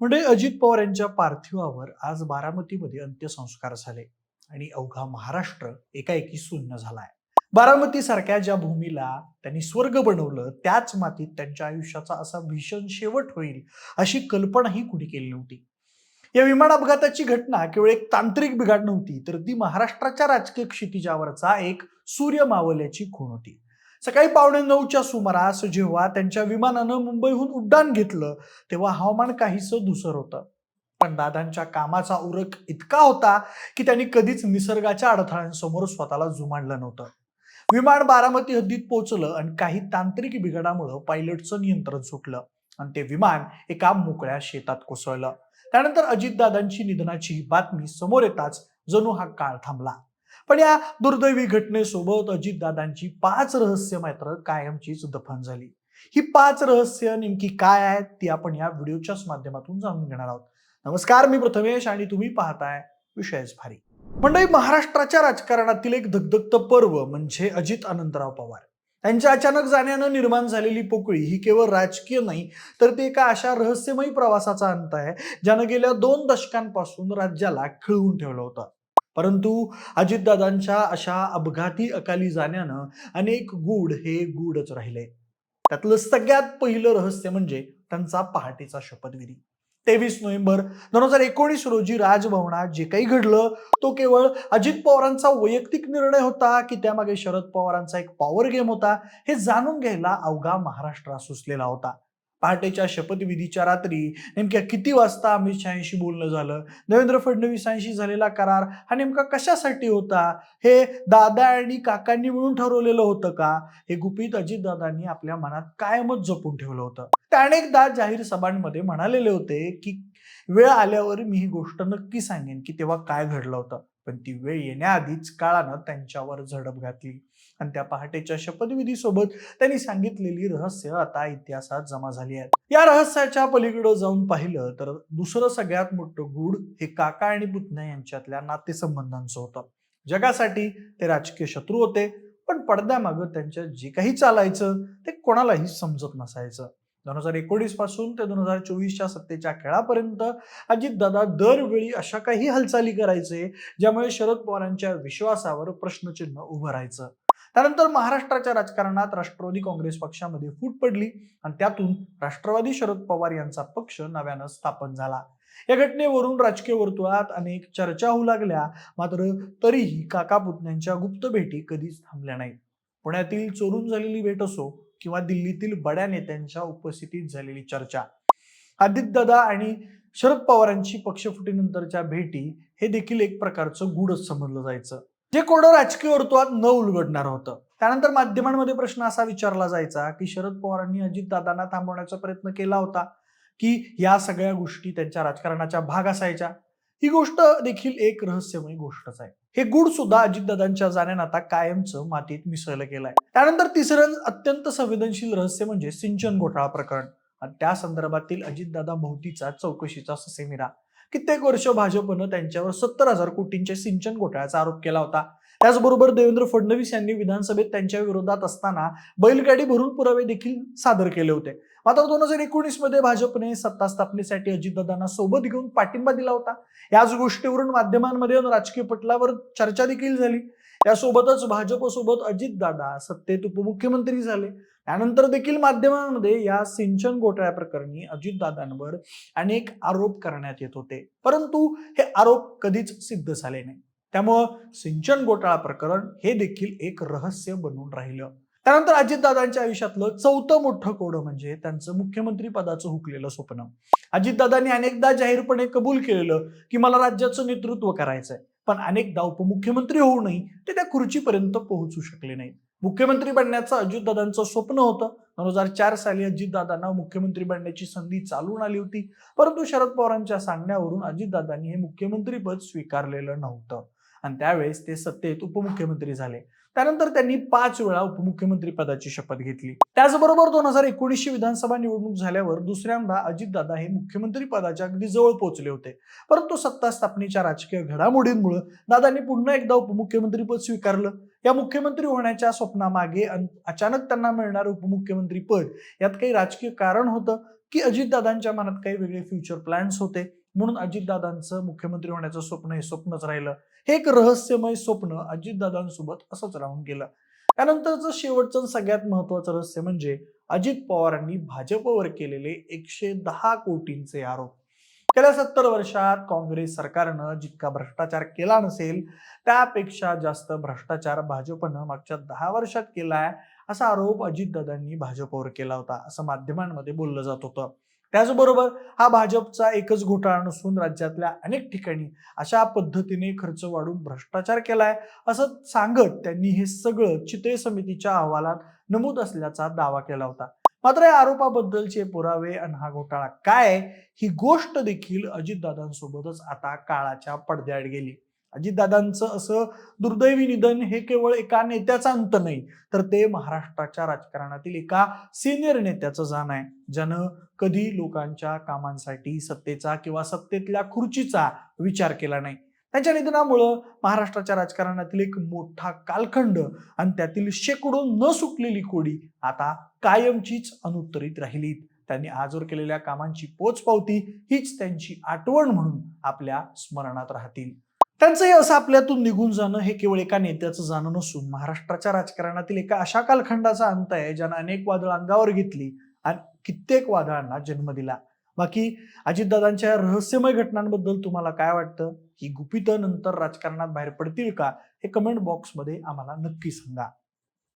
म्हणजे अजित पवार यांच्या पार्थिवावर आज बारामतीमध्ये अंत्यसंस्कार झाले आणि अवघा महाराष्ट्र एकाएकी शून्य झालाय. बारामती सारख्या ज्या भूमीला त्यांनी स्वर्ग बनवलं त्याच मातीत त्यांच्या आयुष्याचा असा भीषण शेवट होईल अशी कल्पनाही कुणी केली नव्हती. या विमान अपघाताची घटना केवळ एक तांत्रिक बिघाड नव्हती तर ती महाराष्ट्राच्या राजकीय क्षितिजावरचा एक सूर्य मावल्याची खूण होती. सकाळी पावणे नऊच्या सुमारास जेव्हा त्यांच्या विमानानं मुंबईहून उड्डाण घेतलं तेव्हा हवामान काहीसं धुसर होतं. पण दादांच्या कामाचा उरक इतका होता की त्यांनी कधीच निसर्गाच्या अडथळ्यांसमोर स्वतःला जुमानलं नव्हतं. विमान बारामती हद्दीत पोहोचलं आणि काही तांत्रिक बिघाडामुळं पायलटचं नियंत्रण सुटलं आणि ते विमान एका मोकळ्या शेतात कोसळलं. त्यानंतर अजितदादांची निधनाची बातमी समोर येताच जणू हा काळ थांबला. पण या दुर्दैवी घटनेसोबत अजितदादांची पाच रहस्य मात्र कायमचीच दफन झाली. ही पाच रहस्य नेमकी काय आहेत ती आपण या व्हिडिओच्याच माध्यमातून जाणून घेणार आहोत. नमस्कार मी प्रथमेश आणि तुम्ही पाहताय विषयच भारी. मंडळी महाराष्ट्राच्या राजकारणातील एक धगधगत पर्व म्हणजे अजित अनंतराव पवार. त्यांच्या अचानक जाण्यानं निर्माण झालेली पोकळी ही केवळ राजकीय नाही तर ते एका अशा रहस्यमयी प्रवासाचा अंत आहे ज्यानं गेल्या दोन दशकांपासून राज्याला खिळवून ठेवलं होतं. परंतु अजितदादांच्या अशा अपघाती अकाली जाण्यानं अनेक गूढ हे गूढच राहिले. त्यातलं सगळ्यात पहिलं रहस्य म्हणजे त्यांचा पहाटेचा शपथविधी. तेवीस नोव्हेंबर दोन हजार एकोणीस रोजी राजभवनात जे काही घडलं तो केवळ अजित पवारांचा वैयक्तिक निर्णय होता की त्यामागे शरद पवारांचा एक पॉवर गेम होता हे जाणून घ्यायला अवघा महाराष्ट्र सुचलेला होता. पहाटेच्या शपथविधीच्या रात्री नेमक्या किती वाजता अमित शहाशी बोलणं झालं? देवेंद्र फडणवीसांशी झालेला करार हा नेमका कशासाठी होता? हे दादा आणि काकांनी मिळून ठरवलेलं होतं का? हे गुपित अजितदादांनी आपल्या मनात कायमच जपून ठेवलं होतं. ते अनेकदा जाहीर सभांमध्ये म्हणालेले होते की वेळ आल्यावर मी ही गोष्ट नक्की सांगेन की तेव्हा काय घडलं होतं. पण ती वेळ येण्याआधीच काळानं त्यांच्यावर झडप घातली. आणि त्या पहाटेच्या शपथविधीसोबत त्यांनी सांगितलेली रहस्य आता इतिहासात जमा झाली आहेत. या रहस्याच्या पलीकडे जाऊन पाहिलं तर दुसरं सगळ्यात मोठं गूढ हे काका आणि पुतण्या यांच्यातल्या नातेसंबंधांचं होतं. जगासाठी ते राजकीय शत्रू होते पण पडद्यामागं त्यांच्या जे काही चालायचं ते कोणालाही समजत नसायचं. दोन हजार एकोणीसपासून ते दोन हजार चोवीसच्या सत्तेच्या खेळापर्यंत अजितदादा दरवेळी अशा काही हालचाली करायचे ज्यामुळे शरद पवारांच्या विश्वासावर प्रश्नचिन्ह उभं राहायचं. त्यानंतर महाराष्ट्राच्या राजकारणात राष्ट्रवादी काँग्रेस पक्षामध्ये फूट पडली आणि त्यातून राष्ट्रवादी शरद पवार यांचा पक्ष नव्यानं स्थापन झाला. या घटनेवरून राजकीय वर्तुळात अनेक चर्चा होऊ लागल्या मात्र तरीही काका पुतण्यांच्या गुप्त भेटी कधीच थांबल्या नाहीत. पुण्यातील चोरून झालेली भेट असो किंवा दिल्लीतील बड्या नेत्यांच्या उपस्थितीत झालेली चर्चा. आदित्यदादा आणि शरद पवारांची पक्षफुटीनंतरच्या भेटी हे देखील एक प्रकारचं गूढच समजलं जायचं. जे कोडं राजकीय वर्तुळात न उलगडणार होतं. त्यानंतर माध्यमांमध्ये प्रश्न असा विचारला जायचा की शरद पवारांनी अजितदादांना थांबवण्याचा प्रयत्न केला होता की या सगळ्या गोष्टी त्यांच्या राजकारणाच्या भाग असायच्या ही गोष्ट देखील एक रहस्यमय गोष्टच आहे. हे गुढ सुद्धा अजितदादांच्या जाण्यानं आता कायमचं मातीत मिसळलं गेलंय. त्यानंतर तिसरं अत्यंत संवेदनशील रहस्य म्हणजे सिंचन घोटाळा प्रकरण. आणि त्या संदर्भातील अजितदादा भोवतीचा चौकशीचा ससेमिरा. कित्येक वर्ष भाजपनं त्यांच्यावर सत्तर हजार कोटींच्या सिंचन घोटाळ्याचा आरोप केला होता. त्याचबरोबर देवेंद्र फडणवीस यांनी विधानसभेत त्यांच्या विरोधात असताना बैलगाडी भरून पुरावे देखील सादर केले होते. मात्र दोन हजार एकोणीसमध्ये भाजपने सत्ता स्थापनेसाठी अजितदादांना सोबत घेऊन पाठिंबा दिला होता. याच गोष्टीवरून माध्यमांमध्ये राजकीय पटलावर चर्चा देखील झाली. यासोबतच भाजपसोबत अजितदादा सत्तेत उपमुख्यमंत्री झाले. त्यानंतर देखील माध्यमांमध्ये या सिंचन घोटाळ्या प्रकरणी अजितदादांवर अनेक आरोप करण्यात येत होते. परंतु हे आरोप कधीच सिद्ध झाले नाही. त्यामुळं सिंचन घोटाळा प्रकरण हे देखील एक रहस्य बनून राहिलं. त्यानंतर अजितदादांच्या आयुष्यातलं चौथं मोठं कोडं म्हणजे त्यांचं मुख्यमंत्री पदाचं हुकलेलं स्वप्न. अजितदादांनी अनेकदा जाहीरपणे कबूल केलेलं की मला राज्याचं नेतृत्व करायचंय. पण अनेकदा उपमुख्यमंत्री होऊनही ते त्या खुर्चीपर्यंत पोहोचू शकले नाहीत. मुख्यमंत्री बनण्याचं अजितदादांचं स्वप्न होतं. दोन हजार चार साली अजितदादांना मुख्यमंत्री बनण्याची संधी चालून आली होती. परंतु शरद पवारांच्या सांगण्यावरून अजितदादांनी हे मुख्यमंत्रीपद स्वीकारलेलं नव्हतं. आणि त्यावेळेस ते सत्तेत उपमुख्यमंत्री झाले. त्यानंतर त्यांनी पाच वेळा उपमुख्यमंत्री पदाची शपथ घेतली. त्याचबरोबर दोन हजार एकोणीसशे विधानसभा निवडणूक झाल्यावर दुसऱ्यांदा अजितदादा हे मुख्यमंत्री पदाच्या अगदी जवळ पोहोचले होते. परंतु सत्ता स्थापनेच्या राजकीय घडामोडींमुळे दादांनी पुन्हा एकदा उपमुख्यमंत्री पद स्वीकारलं. या मुख्यमंत्री होण्याच्या स्वप्नामागे अचानक त्यांना मिळणारं उपमुख्यमंत्री पद यात काही राजकीय कारण होतं. की अजितदादांच्या मनात काही वेगळे फ्युचर प्लॅन्स होते. म्हणून अजितदादांचं मुख्यमंत्री होण्याचं स्वप्न हे स्वप्नच राहिलं. हे एक रहस्यमय स्वप्न अजितदादांसोबत असंच राहून गेलं. त्यानंतरचं शेवटचं सगळ्यात महत्वाचं रहस्य म्हणजे अजित पवारांनी भाजपवर केलेले एकशे दहा कोटींचे आरोप. गेल्या सत्तर वर्षात काँग्रेस सरकारनं जितका भ्रष्टाचार केला नसेल त्यापेक्षा जास्त भ्रष्टाचार भाजपनं मागच्या दहा वर्षात केलाय असा आरोप अजितदादांनी भाजपवर केला होता असं माध्यमांमध्ये बोललं जात होतं. त्याचबरोबर हा भाजपचा एकच घोटाळा नसून राज्यातल्या अनेक ठिकाणी अशा पद्धतीने खर्च वाढून भ्रष्टाचार केलाय असं सांगत त्यांनी हे सगळं चितळे समितीच्या अहवालात नमूद असल्याचा दावा केला होता. मात्र या आरोपाबद्दलचे पुरावे आणि हा घोटाळा काय ही गोष्ट देखील अजितदादांसोबतच आता काळाच्या पडद्याआड गेली. अजितदादांचं असं दुर्दैवी निधन हे केवळ एका नेत्याचा अंत नाही तर ते महाराष्ट्राच्या राजकारणातील एका सिनियर नेत्याचं जाण आहे. ज्यानं कधी लोकांच्या कामांसाठी सत्तेचा किंवा सत्तेतल्या खुर्चीचा विचार केला नाही. त्यांच्या निधनामुळं महाराष्ट्राच्या राजकारणातील एक मोठा कालखंड आणि त्यातील शेकडो न सुटलेली कोडी आता कायमचीच अनुत्तरित राहिलीत. त्यांनी आजवर केलेल्या कामांची पोचपावती हीच त्यांची आठवण म्हणून आपल्या स्मरणात राहतील. त्यांचंही असं आपल्यातून निघून जाणं हे केवळ एका नेत्याचं जाणं नसून महाराष्ट्राच्या राजकारणातील एका अशा कालखंडाचा अंत आहे ज्यानं अनेक वादळ अंगावर घेतली आणि कित्येक वादळांना जन्म दिला. बाकी अजितदादांच्या रहस्यमय घटनांबद्दल तुम्हाला काय वाटतं? ही गुपितं नंतर राजकारणात बाहेर पडतील का? हे कमेंट बॉक्समध्ये आम्हाला नक्की सांगा.